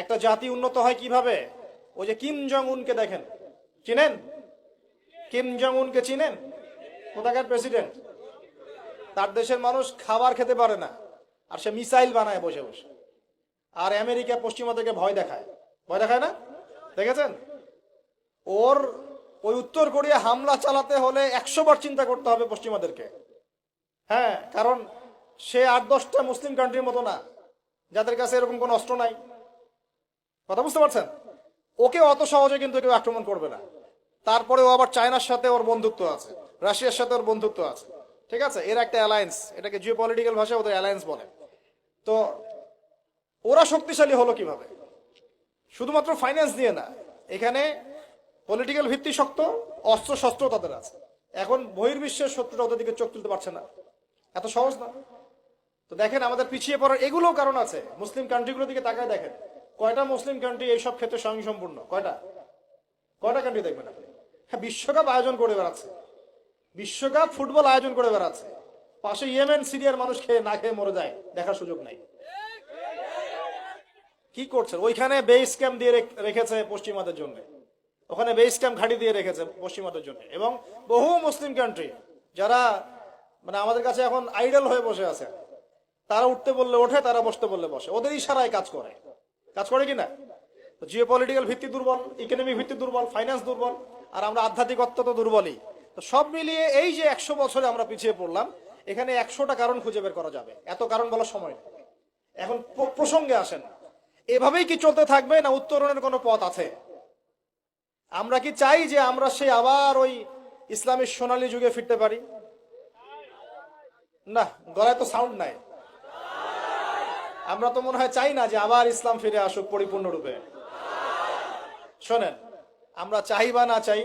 একটা জাতি উন্নত হয় কীভাবে? ওই যে কিম জং উনকে দেখেন। চিনেন? কিম জং উনকে চিনেন? কোথাকার প্রেসিডেন্ট? তার দেশের মানুষ খাবার খেতে পারে না, আর সে মিসাইল বানায় বসে বসে। আর আমেরিকা পশ্চিমা থেকে ভয় দেখায়। ভয় দেখায় না? দেখেছেন? ওর, ওই উত্তর কোরিয়া হামলা চালাতে হলে একশো বার চিন্তা করতে হবে পশ্চিমাদেরকে। হ্যাঁ কারণ সে আট দশটা মুসলিম কান্ট্রির মতো না, যাদের কাছে এরকম কোনো অস্ত্র নাই। কথা বুঝতে পারছেন? ওকে অত সহজে কিন্তু কেউ আক্রমণ করবে না। তারপরে ও আবার চায়নার সাথে ওর বন্ধুত্ব আছে, রাশিয়ার সাথে ওর বন্ধুত্ব আছে, ঠিক আছে? এর একটা অ্যালায়েন্স এটাকে জিও পলিটিক্যাল ভাষায় ওদের অ্যালায়েন্স বলে। তো ওরা শক্তিশালী হলো কীভাবে? শুধুমাত্র ফাইন্যান্স দিয়ে না, এখানে পলিটিক্যাল ভিত্তি শক্ত, অস্ত্র শস্ত্র তাদের আছে। এখন বহির্বিশ্বের শত্রুরা ওদের দিকে চোখ তুলতে পারছে না। এত সহজ না? তো দেখেন, আমাদের পিছিয়ে পড়ার এগুলোও কারণ আছে। মুসলিম কান্ট্রিগুলোর দিকে তাকায় দেখেন। কয়টা মুসলিম কান্ট্রি এইসব ক্ষেত্রে স্বয়ংসম্পূর্ণ? কয়টা? কয়টা কান্ট্রি দেখবেন আপনি? হ্যাঁ বিশ্বকাপ আয়োজন করে বেড়াচ্ছে। বিশ্বকাপ ফুটবল আয়োজন করে বেড়াচ্ছে। পাশে ইয়েমেন, সিরিয়ার মানুষ খেয়ে না খেয়ে মরে যায়। দেখার সুযোগ নাই। কি করছে ওইখানে বেস ক্যাম্প দিয়ে রেখেছে পশ্চিমাদের জন্য। ওখানে বেস ক্যাম্প ঘাঁটি দিয়ে রেখেছে পশ্চিমাদের জন্য। এবং বহু মুসলিম কান্ট্রি যারা মানে আমাদের কাছে এখন আইডল হয়ে বসে আছে, তারা উঠতে বললে ওঠে, তারা বসতে বললে বসে। ওদের ইশারায় কাজ করে। কাজ করে কি না জিও পলিটিক্যাল ভিত্তি দুর্বল ইকোনমিক ভিত্তি দুর্বল ফাইন্যান্স দুর্বল, আর আমরা আধ্যাত্মিকত্ব তো দুর্বলই। তো সব মিলিয়ে এই যে একশো বছরে আমরা পিছিয়ে পড়লাম, এখানে একশোটা কারণ খুঁজে বের করা যাবে। এত কারণ বলার সময় এখন প্রসঙ্গে আসেন। এভাবেই কি চলতে থাকবে না উত্তরণের কোনো পথ আছে? আমরা কি চাই যে আমরা সে আবার ওই ইসলামের সোনালী যুগে ফিরতে পারি? না, গলায় তো সাউন্ড নাই। আমরা তো মনে হয় চাই না যে আবার ইসলাম ফিরে আসুক পরিপূর্ণরূপে। শোনেন, আমরা চাই বা না চাই,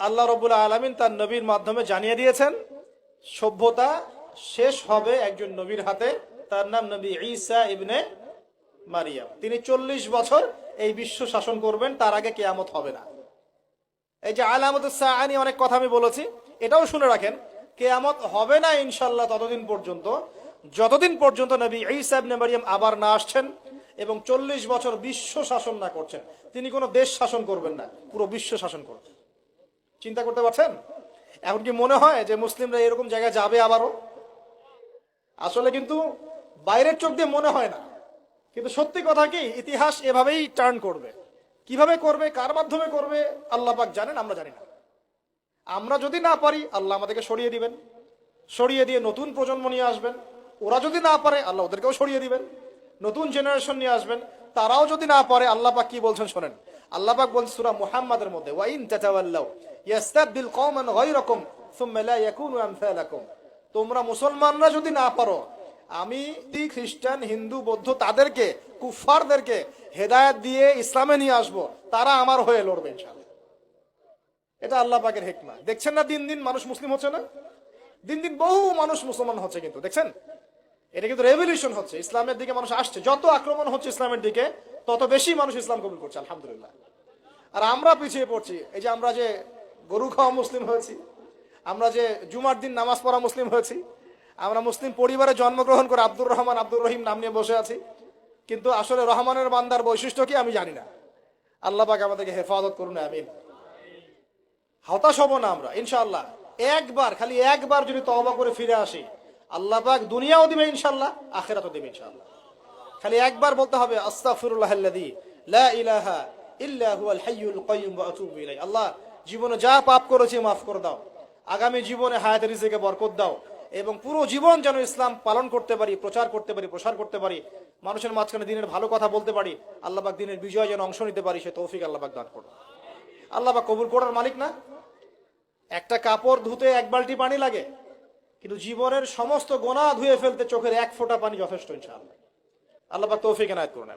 আল্লাহ রবুল্লা আলমিন তার নবীর মাধ্যমে জানিয়ে দিয়েছেন, সভ্যতা শেষ হবে একজন নবীর হাতে, তার নাম নবী ঈসা ইবনে মারিয়াম। তিনি চল্লিশ বছর এই বিশ্ব শাসন করবেন, তার আগে কেয়ামত হবে না। এই যে আলামত সাহানি অনেক কথা আমি বলেছি, এটাও শুনে রাখেন, কেয়ামত হবে না ইনশাল্লাহ ততদিন পর্যন্ত। যতদিন পর্যন্ত নবী ঈসা ইবনে মারিয়াম আবার না আসছেন এবং চল্লিশ বছর বিশ্ব শাসন না করছেন, তিনি কোনো দেশ শাসন করবেন না, পুরো বিশ্ব শাসন করবেন। চিন্তা করতে পারছেন? এখন কি মনে হয় যে মুসলিমরা এরকম জায়গায় যাবে আবারও? আসলে কিন্তু বাইরের চোখ দিয়ে মনে হয় না। কিন্তু সত্যি কথা কি, ইতিহাস এভাবেই টার্ন করবে। কীভাবে করবে, কার মাধ্যমে করবে, আল্লাহ পাক জানেন, আমরা জানি না। আমরা যদি না পারি, আল্লাহ আমাদেরকে সরিয়ে দিবেন। সরিয়ে দিয়ে নতুন প্রজন্ম নিয়ে আসবেন। ওরা যদি না পারে, আল্লাহ ওদেরকেও সরিয়ে দিবেন। নতুন জেনারেশন নিয়ে আসবেন, তারাও যদি না পারে, আল্লাহ পাক কি বলছেন শোনেন। আল্লাহ পাক বলছেন সূরা মুহাম্মাদের মধ্যে, ওয়াইন তাতাওয়াল্লাউ ইয়াস্তাবদিল কওমান গায়রাকুম সুম্মা লা ইয়াকুনু আমসালাকুম। তোমরা মুসলমানরা যদি না পারো, আমি খ্রিস্টান, হিন্দু, বৌদ্ধ তাদেরকে কুফারদেরকে হেদায়েত দিয়ে ইসলামে নিয়ে আসব, তারা আমার হয়ে লড়বে ইনশাআল্লাহ। এটা আল্লাহ পাকের হেকমা। দেখছেন না দিন দিন মানুষ মুসলিম হচ্ছে না? দিন দিন বহু মানুষ মুসলমান হচ্ছে কিন্তু, দেখছেন? এটা কিন্তু রেভলিউশন হচ্ছে, ইসলামের দিকে মানুষ আসছে। যত আক্রমণ হচ্ছে ইসলামের দিকে, তত বেশি মানুষ ইসলাম কবুল করছে, আলহামদুলিল্লাহ। আর আমরা পিছিয়ে পড়ছি, এই যে আমরা যে গরু খাওয়া মুসলিম হয়েছি, আমরা যে জুমার দিন নামাজ পড়া মুসলিম হয়েছি, আমরা মুসলিম পরিবারে জন্মগ্রহণ করে আব্দুর রহমান, আব্দুর রহিম নাম নিয়ে বসে আছি, কিন্তু আসলে রহমানের বান্দার বৈশিষ্ট্য কি আমি জানি না। আল্লাহ পাক আমাদেরকে হেফাজত করুন, আমিন। হতাশ হব না আমরা, ইনশাআল্লাহ। একবার, খালি একবার যদি তওবা করে ফিরে আসি আল্লাহ পাক দুনিয়াও দিবে ইনশাআল্লাহ, আখেরাতও দিবে ইনশাআল্লাহ। খালি একবার বলতে হবে আল্লাহ জীবনে যা পাপ করেছি মাফ করে দাও। আগামী জীবনে হায়াতের রিজিকে বরকত দাও এবং পুরো জীবন যেন ইসলাম পালন করতে পারি, প্রচার করতে পারি, প্রসার করতে পারি, মানুষের মাঝখানে দিনের ভালো কথা বলতে পারি, আল্লাহ পাক দিনের বিজয় যেন অংশ নিতে পারি, সে তৌফিক আল্লাহ পাক দান করুন। আল্লাহ পাক কবুল করার মালিক না? একটা কাপড় ধুতে এক বালতি পানি লাগে কিন্তু জীবনের সমস্ত গোনা ধুয়ে ফেলতে চোখের এক ফোঁটা পানি যথেষ্ট, ইনশাআল্লাহ। আল্লাহ পাক তৌফিক এনায়ত করুন।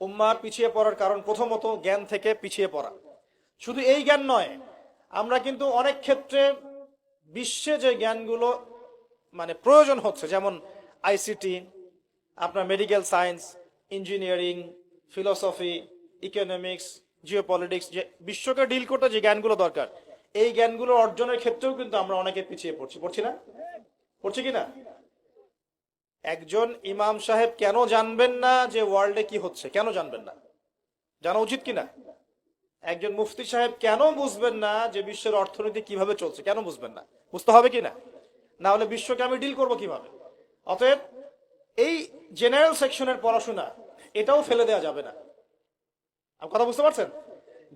উম্মার পিছিয়ে পড়ার কারণ প্রথমত জ্ঞান থেকে পিছিয়ে পড়া। শুধু এই জ্ঞান নয়, আমরা কিন্তু অনেক ক্ষেত্রে বিশ্বে যে জ্ঞানগুলো মানে প্রয়োজন হচ্ছে, যেমন আইসিটি, আপনার medical science, engineering, philosophy, economics, geopolitics, যে বিশ্বকে ডিল করতে যে জ্ঞানগুলো দরকার এই জ্ঞানগুলো অর্জনের ক্ষেত্রেও কিন্তু আমরা অনেকে পিছিয়ে পড়ছি। পড়ছি না? পড়ছি কি না? একজন ইমাম সাহেব কেন জানবেন না যে ওয়ার্ল্ডে কি হচ্ছে? কেন জানবেন না? জানা উচিত কিনা একজন মুফতি সাহেব কেন বুঝবেন না যে বিশ্বের অর্থনীতি কীভাবে চলছে? কেন বুঝবেন না? বুঝতে হবে কিনা না? হলে বিশ্বকে আমি ডিল করব কীভাবে? অতএব এই জেনারেল সেকশনের পড়াশোনা, এটাও ফেলে দেওয়া যাবে না। কথা বুঝতে পারছেন?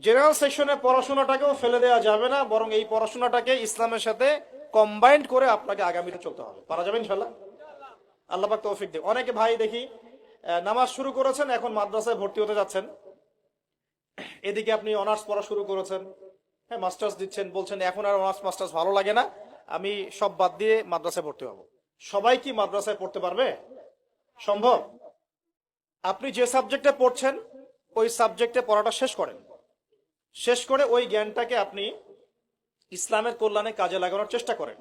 জেনারেল সেকশনের পড়াশোনাটাকেও ফেলে দেওয়া যাবে না, বরং এই পড়াশোনাটাকে ইসলামের সাথে কম্বাইন্ড করে আপনাকে আগামীতে চলতে হবে। পারা যাবে ইনশাল্লাহ আল্লাহ পাক তৌফিক দেব অনেকে ভাই দেখি নামাজ শুরু করেছেন, এখন মাদ্রাসায় ভর্তি হতে যাচ্ছেন। এদিকে আপনি অনার্স পড়া শুরু করেছেন হ্যাঁ মাস্টার্স দিচ্ছেন, বলছেন, এখন আর অনার্স মাস্টার্স ভালো লাগে না, আমি সব বাদ দিয়ে মাদ্রাসায় ভর্তি হব। সবাই কি মাদ্রাসায় পড়তে পারবে? সম্ভব? আপনি যে সাবজেক্টে পড়ছেন, ওই সাবজেক্টে পড়াটা শেষ করেন। শেষ করে ওই জ্ঞানটাকে আপনি ইসলামের কল্যাণে কাজে লাগানোর চেষ্টা করেন।